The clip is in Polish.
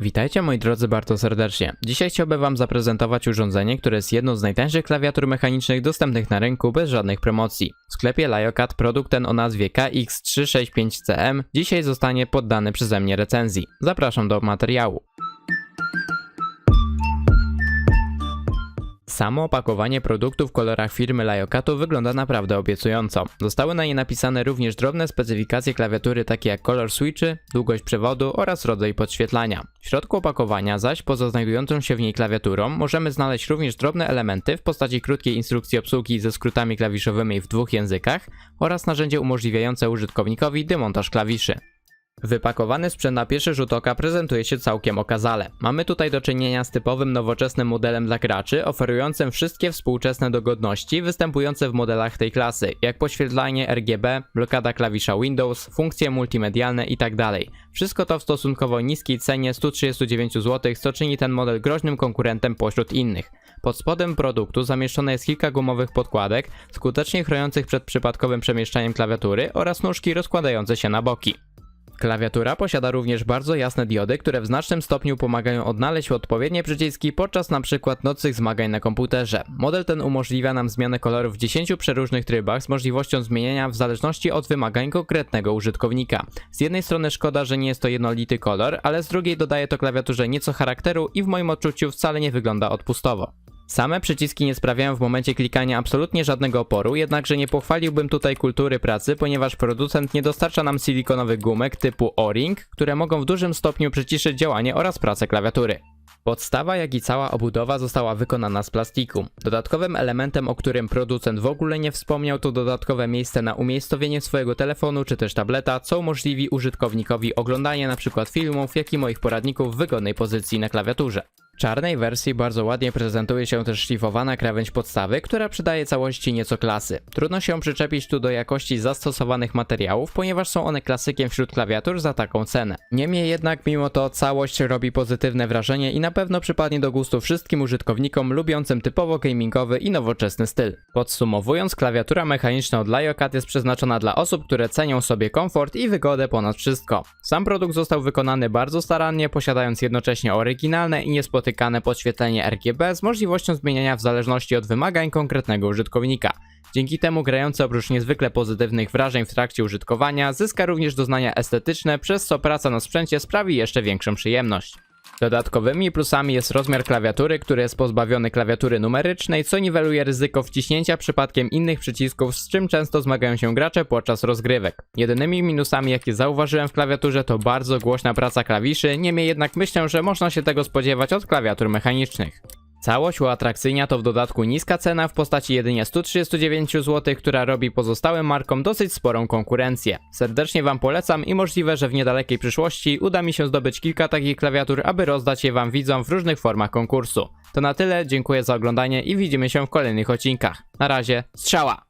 Witajcie moi drodzy bardzo serdecznie. Dzisiaj chciałbym wam zaprezentować urządzenie, które jest jedną z najtańszych klawiatur mechanicznych dostępnych na rynku bez żadnych promocji. W sklepie Liocat produkt ten o nazwie KX365CM dzisiaj zostanie poddany przeze mnie recenzji. Zapraszam do materiału. Samo opakowanie produktu w kolorach firmy Liocatu wygląda naprawdę obiecująco. Zostały na nie napisane również drobne specyfikacje klawiatury takie jak kolor switchy, długość przewodu oraz rodzaj podświetlania. W środku opakowania zaś poza znajdującą się w niej klawiaturą możemy znaleźć również drobne elementy w postaci krótkiej instrukcji obsługi ze skrótami klawiszowymi w dwóch językach oraz narzędzie umożliwiające użytkownikowi demontaż klawiszy. Wypakowany sprzęt na pierwszy rzut oka prezentuje się całkiem okazale. Mamy tutaj do czynienia z typowym nowoczesnym modelem dla graczy, oferującym wszystkie współczesne dogodności występujące w modelach tej klasy, jak poświetlanie RGB, blokada klawisza Windows, funkcje multimedialne itd. Wszystko to w stosunkowo niskiej cenie 139 zł, co czyni ten model groźnym konkurentem pośród innych. Pod spodem produktu zamieszczone jest kilka gumowych podkładek, skutecznie chroniących przed przypadkowym przemieszczaniem klawiatury oraz nóżki rozkładające się na boki. Klawiatura posiada również bardzo jasne diody, które w znacznym stopniu pomagają odnaleźć odpowiednie przyciski podczas np. nocnych zmagań na komputerze. Model ten umożliwia nam zmianę kolorów w 10 przeróżnych trybach z możliwością zmieniania w zależności od wymagań konkretnego użytkownika. Z jednej strony szkoda, że nie jest to jednolity kolor, ale z drugiej dodaje to klawiaturze nieco charakteru i w moim odczuciu wcale nie wygląda odpustowo. Same przyciski nie sprawiają w momencie klikania absolutnie żadnego oporu, jednakże nie pochwaliłbym tutaj kultury pracy, ponieważ producent nie dostarcza nam silikonowych gumek typu O-ring, które mogą w dużym stopniu przyciszyć działanie oraz pracę klawiatury. Podstawa, jak i cała obudowa została wykonana z plastiku. Dodatkowym elementem, o którym producent w ogóle nie wspomniał, to dodatkowe miejsce na umiejscowienie swojego telefonu czy też tableta, co umożliwi użytkownikowi oglądanie np. filmów, jak i moich poradników w wygodnej pozycji na klawiaturze. Czarnej wersji bardzo ładnie prezentuje się też szlifowana krawędź podstawy, która przydaje całości nieco klasy. Trudno się przyczepić tu do jakości zastosowanych materiałów, ponieważ są one klasykiem wśród klawiatur za taką cenę. Niemniej jednak mimo to całość robi pozytywne wrażenie i na pewno przypadnie do gustu wszystkim użytkownikom lubiącym typowo gamingowy i nowoczesny styl. Podsumowując, klawiatura mechaniczna od Liocat jest przeznaczona dla osób, które cenią sobie komfort i wygodę ponad wszystko. Sam produkt został wykonany bardzo starannie, posiadając jednocześnie oryginalne i niespotykane podświetlenie RGB z możliwością zmieniania w zależności od wymagań konkretnego użytkownika. Dzięki temu grający oprócz niezwykle pozytywnych wrażeń w trakcie użytkowania zyska również doznania estetyczne, przez co praca na sprzęcie sprawi jeszcze większą przyjemność. Dodatkowymi plusami jest rozmiar klawiatury, który jest pozbawiony klawiatury numerycznej, co niweluje ryzyko wciśnięcia przypadkiem innych przycisków, z czym często zmagają się gracze podczas rozgrywek. Jedynymi minusami, jakie zauważyłem w klawiaturze, to bardzo głośna praca klawiszy, niemniej jednak myślę, że można się tego spodziewać od klawiatur mechanicznych. Całość uatrakcyjnia to w dodatku niska cena w postaci jedynie 139 zł, która robi pozostałym markom dosyć sporą konkurencję. Serdecznie Wam polecam i możliwe, że w niedalekiej przyszłości uda mi się zdobyć kilka takich klawiatur, aby rozdać je Wam widzom w różnych formach konkursu. To na tyle, dziękuję za oglądanie i widzimy się w kolejnych odcinkach. Na razie, strzała!